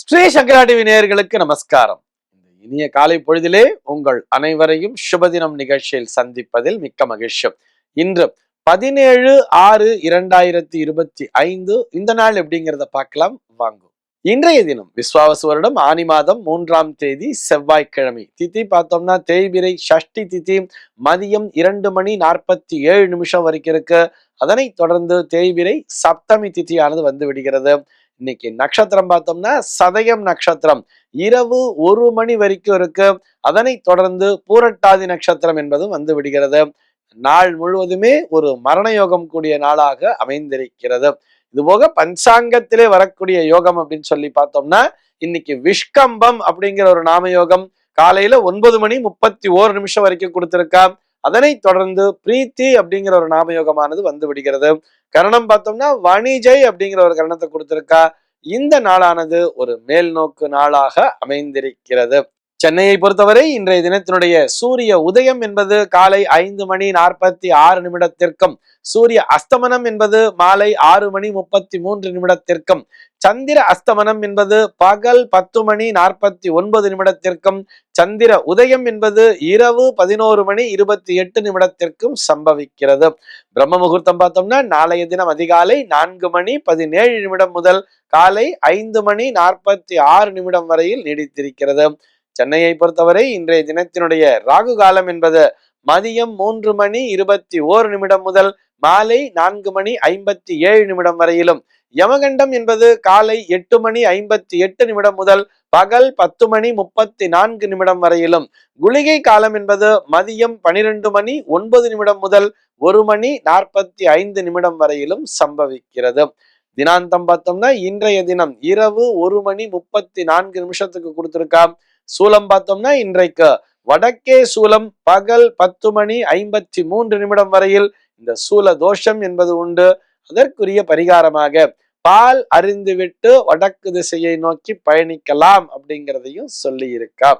ஸ்ரீ சங்கரா TV நேயர்களுக்கு நமஸ்காரம். இந்த இனிய காலை பொழுதிலே உங்கள் அனைவரையும் சுபதினம் நிகழ்ச்சியில் சந்திப்பதில் மிக்க மகிழ்ச்சி. இன்று பதினேழு ஆறு இரண்டாயிரத்தி இருபத்தி ஐந்து இந்த நாள் எப்படிங்கிறத பார்க்கலாம். வாங்கும் இன்றைய தினம் விஸ்வாவசு வருடம் ஆனி மாதம் மூன்றாம் தேதி செவ்வாய்க்கிழமை. திதி பார்த்தோம்னா தேய்பிரை சஷ்டி திதி மதியம் இரண்டு மணி நாற்பத்தி ஏழு நிமிஷம் வரைக்கும் இருக்கு. அதனைத் தொடர்ந்து தேய்பிரை சப்தமி திதியானது வந்து விடுகிறது. இன்னைக்கு நட்சத்திரம் பார்த்தோம்னா சதயம் நட்சத்திரம். இரவு ஒரு மணி வரைக்கும் இருக்கு. அதனை தொடர்ந்து பூரட்டாதி நட்சத்திரம் என்பதும் வந்து விடுகிறது. நாள் முழுவதுமே ஒரு மரண யோகம் கூடிய நாளாக அமைந்திருக்கிறது. இது போக பஞ்சாங்கத்திலே வரக்கூடிய யோகம் அப்படின்னு சொல்லி பார்த்தோம்னா இன்னைக்கு விஷ்கம்பம் அப்படிங்கிற ஒரு நாம யோகம் காலையில ஒன்பது மணி முப்பத்தி ஓரு நிமிஷம் வரைக்கும் கொடுத்திருக்கா அதனை தொடர்ந்து பிரீத்தி அப்படிங்கிற ஒரு நாமயோகமானது வந்து விடுகிறது. கரணம் பார்த்தோம்னா வணிஜை அப்படிங்கிற ஒரு கரணத்தை கொடுத்திருக்கா. இந்த நாளானது ஒரு மேல்நோக்கு நாளாக அமைந்திருக்கிறது. சென்னையை பொறுத்தவரை இன்றைய தினத்தினுடைய சூரிய உதயம் என்பது காலை ஐந்து மணி நாற்பத்தி ஆறு நிமிடத்திற்கும் சூரிய அஸ்தமனம் என்பது மாலை ஆறு மணி முப்பத்தி மூன்று நிமிடத்திற்கும் சந்திர அஸ்தமனம் என்பது பகல் பத்து மணி நாற்பத்தி ஒன்பது நிமிடத்திற்கும் சந்திர உதயம் என்பது இரவு பதினோரு மணி இருபத்தி எட்டு நிமிடத்திற்கும் சம்பவிக்கிறது. பிரம்ம முகூர்த்தம் பார்த்தோம்னா நாளைய தினம் அதிகாலை நான்கு மணி பதினேழு நிமிடம் முதல் காலை ஐந்து மணி நாற்பத்தி ஆறு நிமிடம் வரையில் நீடித்திருக்கிறது. சென்னையை பொறுத்தவரை இன்றைய தினத்தினுடைய ராகு காலம் என்பது மதியம் மூன்று மணி இருபத்தி ஓரு நிமிடம் முதல் மாலை நான்கு மணி ஐம்பத்தி ஏழு நிமிடம் வரையிலும். யமகண்டம் என்பது காலை எட்டு மணி ஐம்பத்தி எட்டு நிமிடம் முதல் பகல் பத்து மணி முப்பத்தி நான்கு நிமிடம் வரையிலும். குளிகை காலம் என்பது மதியம் பனிரெண்டு மணி ஒன்பது நிமிடம் முதல் ஒரு மணி நாற்பத்தி ஐந்து நிமிடம் வரையிலும் சம்பவிக்கிறது. தினாந்தம் பார்த்தோம்னா இன்றைய தினம் இரவு ஒரு மணி முப்பத்தி நான்கு நிமிஷத்துக்கு கொடுத்துருக்கான் சூலம் பார்த்தோம்னா இன்றைக்கு வடக்கே சூலம் பகல் பத்து மணி ஐம்பத்தி மூன்று நிமிடம் வரையில் இந்த சூல தோஷம் என்பது உண்டு. அதற்குரிய பரிகாரமாக பால் அறிந்துவிட்டு வடக்கு திசையை நோக்கி பயணிக்கலாம் அப்படிங்கிறதையும் சொல்லி இருக்கா